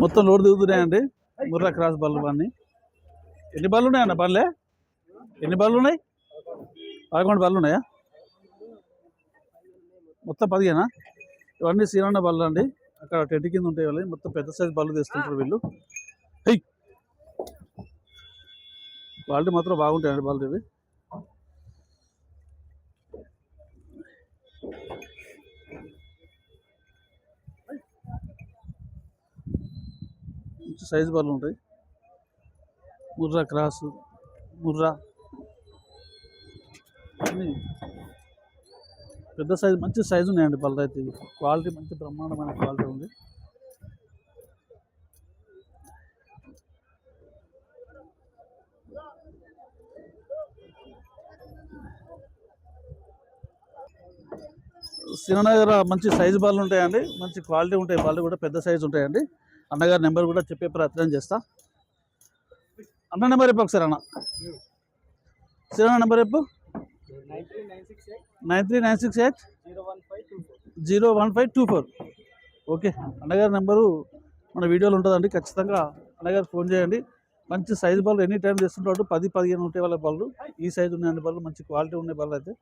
మొత్తం లోడ్ దిగుతున్నాయండి ముర్రా క్రాస్ బళ్ళు అన్నీ ఎన్ని బళ్ళు ఉన్నాయన్న బల్లే ఎన్ని బళ్ళు ఉన్నాయి? పదకొండు బళ్ళు ఉన్నాయా? మొత్తం పదిహేనా? ఇవన్నీ సీరన్న బళ్ళు అండి. అక్కడ టెంట్ కింద ఉంటాయి వాళ్ళు. మొత్తం పెద్ద సైజు బళ్ళు తీసుకుంటారు వీళ్ళు. హై! క్వాలిటీ మాత్రం బాగుంటాయండి బళ్ళు ఇవి. మంచి సైజు బళ్ళు ఉంటాయి. ముర్రా క్రాసు ముర్రా అన్నీ పెద్ద సైజు మంచి సైజు ఉన్నాయండి బళ్ళు అయితే క్వాలిటీ మంచి బ్రహ్మాండమైన క్వాలిటీ ఉంది. శ్రీనగర్ మంచి సైజు బాల్ ఉంటాయండి. మంచి క్వాలిటీ ఉంటాయి. బాల్ కూడా పెద్ద సైజు ఉంటాయండి. అన్నగారి నెంబర్ కూడా చెప్పే ప్రయత్నం చేస్తా. అన్న నెంబర్ చెప్పు ఒకసారి అన్న. శ్రీనగర్ నెంబర్ చెప్పు. Nine three nine six eight. Zero one five two four. Okay అన్నగారి నెంబరు మన వీడియోలో ఉంటుందండి ఖచ్చితంగా అన్నగారు ఫోన్ చేయండి. మంచి సైజు బాల్ ఎనీ టైం చేస్తుంటాడు పది పదిహేను ఉంటే వాళ్ళ బళ్ళు. ఈ సైజు ఉన్నాయండి బళ్ళు మంచి క్వాలిటీ ఉండే బళ్ళు అయితే.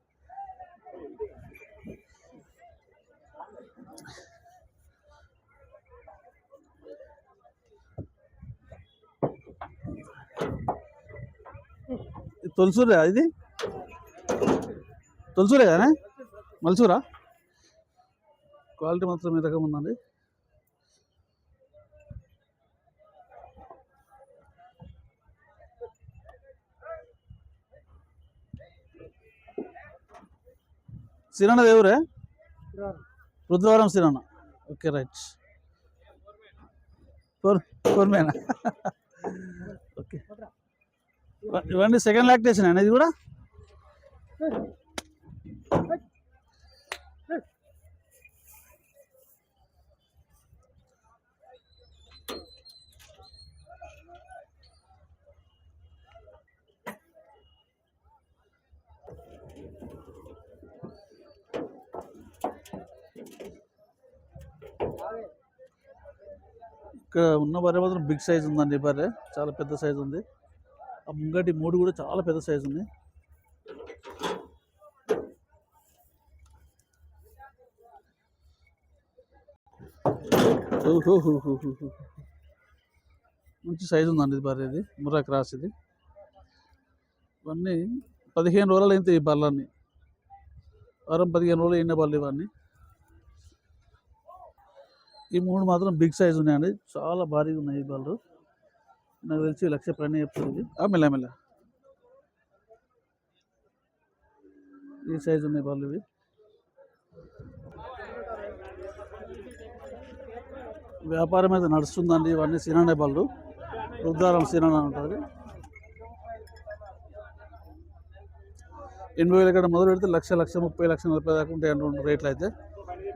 తొలసూరా ఇది? తొలసూరే కదా మలసూరా? క్వాలిటీ మాత్రం ఈ రకం ఉందండి. సిరణ దేవురే రుద్రవరం సిరణ ఓకే రైట్. ఫోర్ ఫోర్ మేనా? ఓకే. ఇవన్నీ సెకండ్ లాక్టేషన్ అనేది కూడా? ఇక్కడ ఉన్న బర్రె మాత్రం బిగ్ సైజ్ ఉందండి బర్రె చాలా పెద్ద సైజ్ ఉంది. ఆ ముంగటి మూడు కూడా చాలా పెద్ద సైజు ఉంది. మంచి సైజు ఉందండి ఇది బర్రె ఇది ముర్రా క్రాస్ ఇది. ఇవన్నీ పదిహేను రోజులు అయితే ఈ బర్లన్నీ వారం పదిహేను రోజులు అయిన బర్రెలు ఇవన్నీ. ఈ మూడు మాత్రం బిగ్ సైజు ఉన్నాయండి. చాలా భారీగా ఉన్నాయి ఈ బర్రెలు. నాకు తెలిసి లక్ష పైన చెప్తుంది ఆ మెల్ల మెల్ల. ఈ సైజు ఉన్నాయి బాలు ఇవి. వ్యాపారం అయితే నడుస్తుందండి ఇవన్నీ సినానే బళ్ళు రుద్దారం సినాన ఉంటుంది ఎనభై వేల కంటే మొదలు పెడితే లక్ష లక్ష ముప్పై లక్ష నలభై దాకా ఉంటాయి అంటుండ్రు రేట్లు అయితే.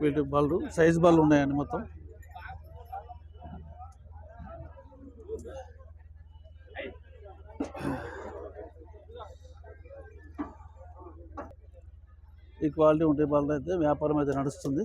వీటి బాలు సైజు బళ్ళు ఉన్నాయండి మొత్తం. ఈ క్వాలిటీ ఉంటే వల్ల అయితే వ్యాపారం అయితే నడుస్తుంది.